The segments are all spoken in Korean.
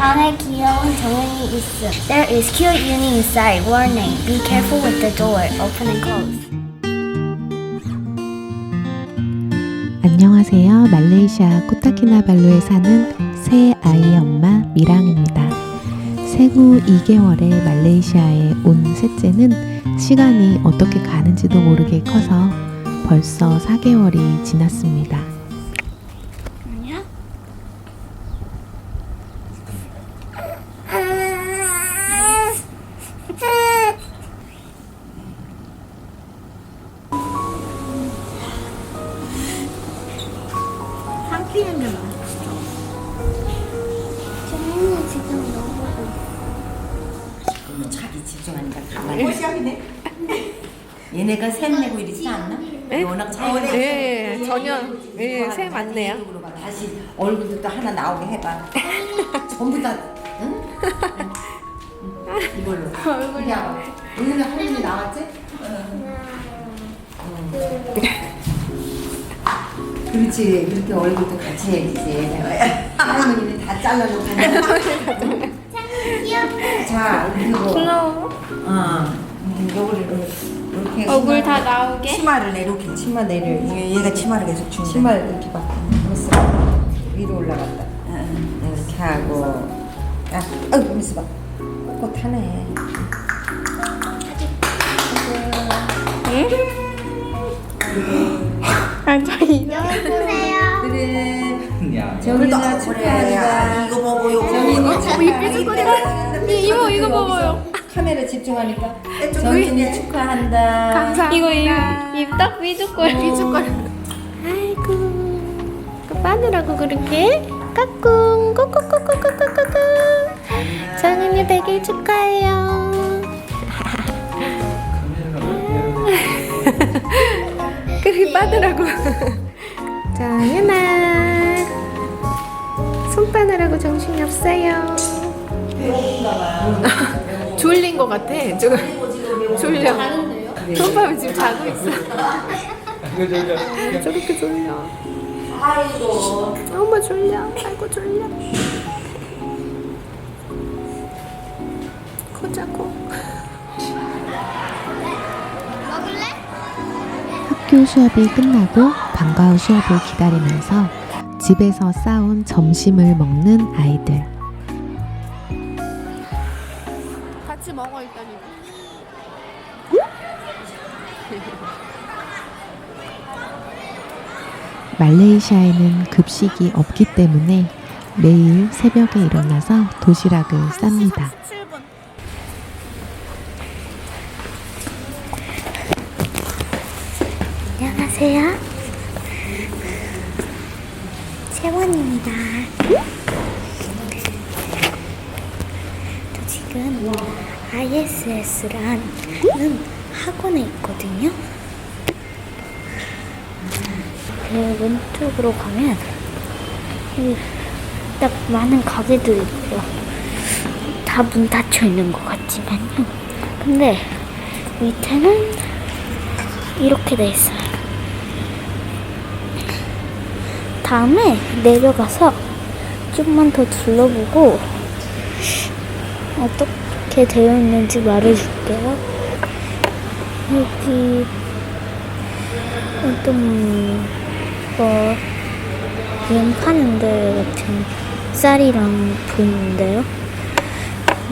안에 귀여운 정은이 있음. There is cute uni inside. Warning. Be careful with the door. Open and close. 안녕하세요. 말레이시아 코타키나발루에 사는 새 아이 엄마 미랑입니다. 생후 2개월의 말레이시아에 온 셋째는 시간이 어떻게 가는지도 모르게 커서 벌써 4개월이 지났습니다. 집중하니까 가만히 얘네가 샘 내고 이러지 않나? 워낙 차이가 네, 전혀 네, 새. 이쪽으로 가. 다시 얼굴도 또 하나 나오게 해봐 전부 다 응? 응. 이걸로 얼굴 나왔지? 오늘은 할머니 나왔지? 응. 그렇지 그렇게 얼굴도 같이 해야지 할머니는 다 잘라놓고 자 그리고 어 음, 요거를 이렇게 얼굴 다 나오게? 치마를 내려게 치마 내려 얘- 얘가 치마를 계속 주는 치마를 이렇게 봐 미스 위로 올라갔다. 응, 이렇게 하고. 아, 어 미스 봐 꽃 하네. 아, 저희 보세요. 그래 정민아 축하한다. 이거 보고 요거 정민이 이거 이거 먹어요. 카메라 집중하니까 정민이 축하한다. 감사. 이거 입딱 삐죽거려 삐죽거려 아이고. 그 빠느라고 그렇게 까꿍. 꼬꼬꼬꼬꼬꼬꼬. 정은이 100일 축하해요. 그래 빠느라고. 정은아 손 빠느라고 정신이 없어요 졸린 것 같아. 지금 졸려. 손밥이 지금 자고 있어. 저렇게 졸려. 아이고. 엄마 졸려. 아이고 졸려. 코 자고. 학교 수업이 끝나고 방과 후 수업을 기다리면서 집에서 싸운 점심을 먹는 아이들. 같이 먹어 일단 이거. 말레이시아에는 급식이 없기 때문에 매일 새벽에 일어나서 도시락을 쌉니다. 7분. 안녕하세요. 채원입니다. 저 지금 ISS라는 학원에 있거든요. 그 왼쪽으로 가면 딱 많은 가게들이 있고요. 다 문 닫혀 있는 것 같지만요. 근데 밑에는 이렇게 돼 있어요. 다음에 내려가서 좀만 더 둘러보고 어떻게 되어 있는지 말해줄게요. 여기 어떤 뭐연 파는 데 같은 쌀이랑 보이는데요.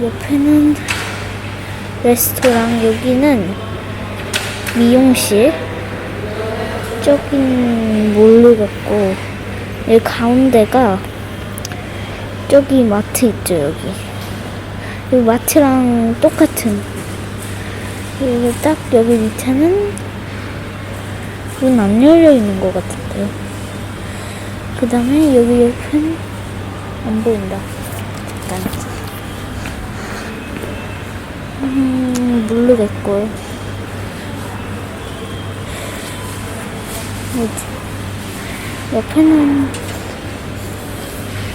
옆에는 레스토랑 여기는 미용실 저긴 모르겠고 여기 가운데가 저기 마트 있죠 여기. 여기 마트랑 똑같은. 여기 딱 여기 밑에는 문 안 열려 있는 것 같은데요 그 다음에 여기 옆에는 안 보인다. 잠깐 음 모르겠고요 뭐지? 옆에는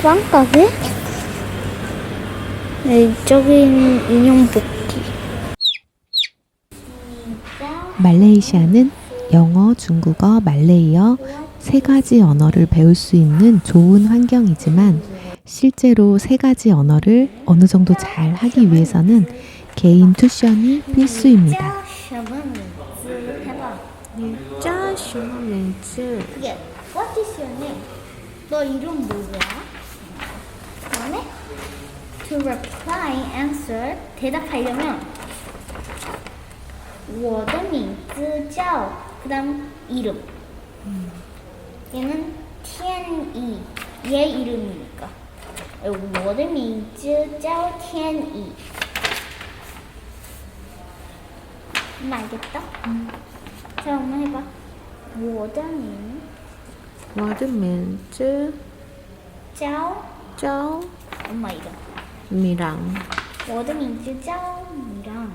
빵가게? 네, 이쪽엔 인형 뽑기. 말레이시아는 영어, 중국어, 말레이어 세 가지 언어를 배울 수 있는 좋은 환경이지만 실제로 세 가지 언어를 어느 정도 잘 하기 위해서는 개인 튜션이 필수입니다. 叫什么名字？해봐 짜什么名字 그게 What is your name? 너 이름 뭐야? 그다음에 To reply, answer, 대답하려면 我的名字叫 그다음 이름 얘는 天一 얘 이름이니까 我的名字叫天一 엄마 알겠다? 자 엄마 해봐 我的名 What means 짜오 짜오 엄마 이름. 미랑. 워드 민지 짜오 미랑.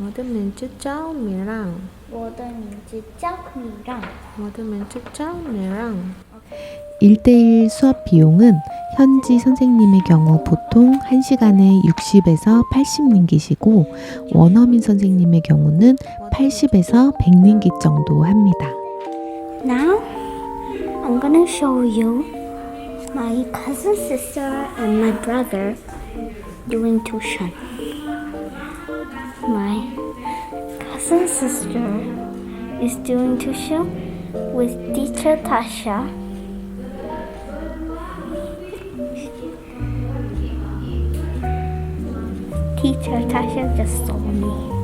What means 짜오 미랑. 워드 민지 짜오 미랑. What means 짜오 미랑. 1대1 수업 비용은 현지 선생님의 경우 보통 1시간에 60에서 80링깃이고 원어민 선생님의 경우는 80에서 100링깃 정도 합니다. Now? I'm gonna show you my cousin sister and my brother doing tuition. My cousin sister is doing tuition with teacher Tasha. Teacher Tasha just saw me.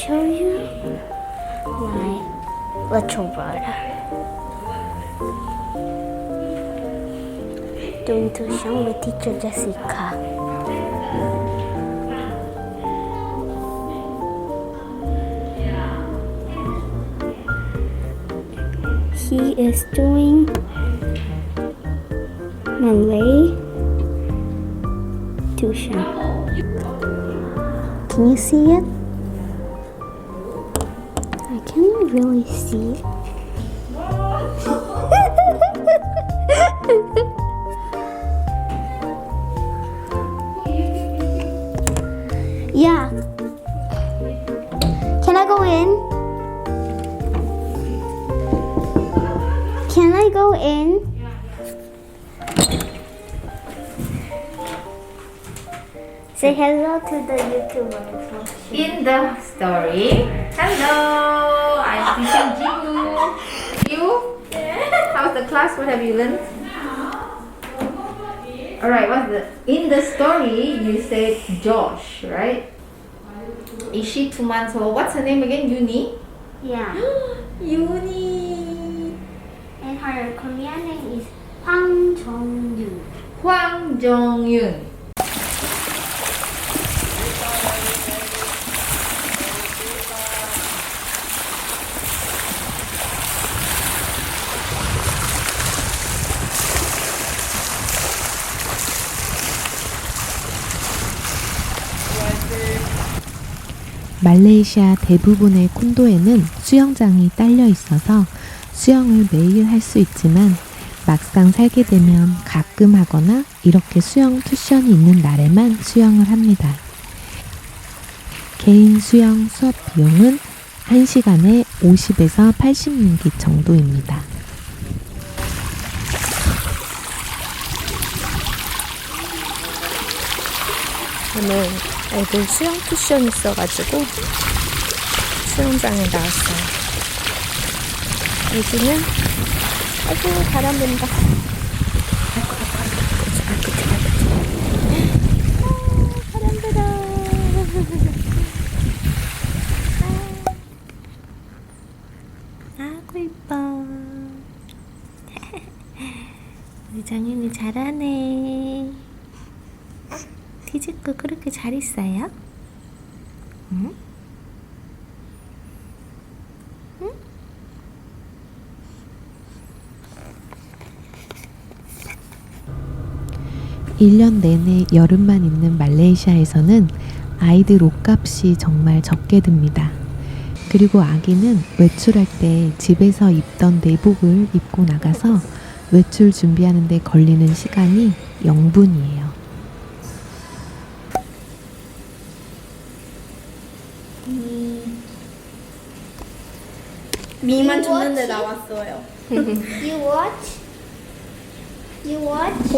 Show you my little brother doing tuition with teacher Jessica. He is doing Malay tuition. Can you see it? Really see yeah. Can I go in? Can I go in? Say hello to the YouTubers. In the story. Hello, I'm teaching Jingu. You? How's the class? What have you learned? Alright, what's the in the story you said Josh, right? Is she two months old? What's her name again? Uni? Yeah. Uni. And her Korean name is Hwang Jong-yoon. Hwang Jong-yun. 말레이시아 대부분의 콘도에는 수영장이 딸려 있어서 수영을 매일 할 수 있지만 막상 살게 되면 가끔 하거나 이렇게 수영 투션이 있는 날에만 수영을 합니다. 개인 수영 수업 비용은 1시간에 50에서 80링깃 정도입니다. 오늘 애들 수영 쿠션 있어가지고 수영장에 나왔어요. 여기는 아이고 바람 분다. 아이고 이뻐. 우리 장윤이 잘하네. 디즈코 그렇게 잘 있어요? 응? 응? 일 년 내내 여름만 있는 말레이시아에서는 아이들 옷값이 정말 적게 듭니다. 그리고 아기는 외출할 때 집에서 입던 내복을 입고 나가서 외출 준비하는데 걸리는 시간이 0분이에요. 미만 줬는데 나왔어요. You watch? You watch?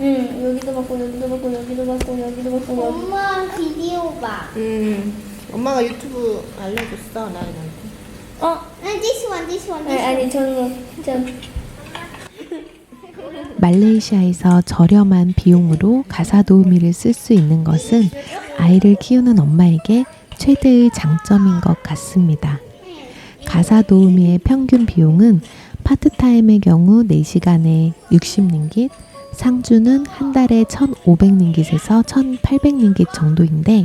응, 여기도 받고 여기도 받고 여기도 받고 여기도 받고 여기. 엄마 비디오 봐. 음, 엄마가 유튜브 알려줬어 나인한테. 어? 아, this one, this one, 아니 this one. 아니 저는 전 말레이시아에서 저렴한 비용으로 가사 도우미를 쓸 수 있는 것은 아이를 키우는 엄마에게 최대의 장점인 것 같습니다. 가사 도우미의 평균 비용은 파트타임의 경우 4시간에 60링깃, 상주는 한 달에 1,500링깃에서 1,800링깃 정도인데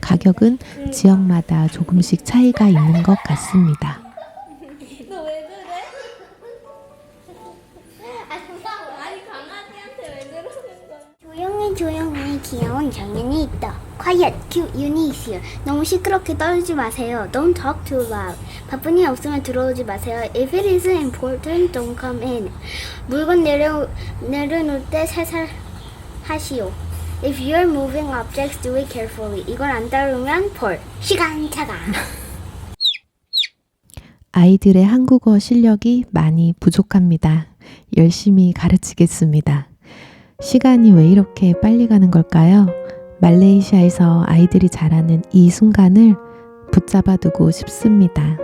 가격은 지역마다 조금씩 차이가 있는 것 같습니다. 거야? 조용히 조용히 귀여운 있다. Quiet, cute, unique here. 너무 시끄럽게 떨지 마세요. Don't talk too loud. 바쁜 일 없으면 들어오지 마세요. If it isn't important, don't come in. 물건 내려 내려놓을 때 살살 하시오. If you're moving objects, do it carefully. 이걸 안 따르면 벌. 시간 차가. 아이들의 한국어 실력이 많이 부족합니다. 열심히 가르치겠습니다. 시간이 왜 이렇게 빨리 가는 걸까요? 말레이시아에서 아이들이 자라는 이 순간을 붙잡아 두고 싶습니다.